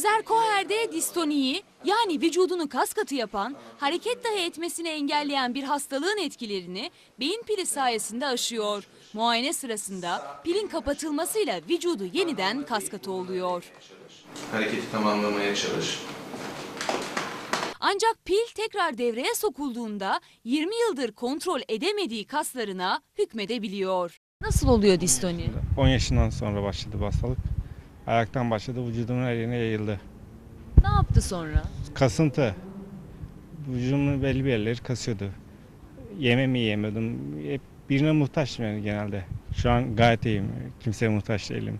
Özer Koher'de distoniyi yani vücudunu kas katı yapan, hareket dahi etmesini engelleyen bir hastalığın etkilerini beyin pili sayesinde aşıyor. Muayene sırasında pilin kapatılmasıyla vücudu yeniden kas katı oluyor. Hareketi tamamlamaya çalış. Ancak pil tekrar devreye sokulduğunda 20 yıldır kontrol edemediği kaslarına hükmedebiliyor. Nasıl oluyor distoni? 10 yaşından sonra başladı bu hastalık. Ayaktan başladı, vücudumun her yerine yayıldı. Ne yaptı sonra? Kasıntı. Vücudumun belli bir yerleri kasıyordu. Yememi yiyemiyordum. Hep birine muhtaçtım yani genelde. Şu an gayet iyiyim. Kimseye muhtaç değilim.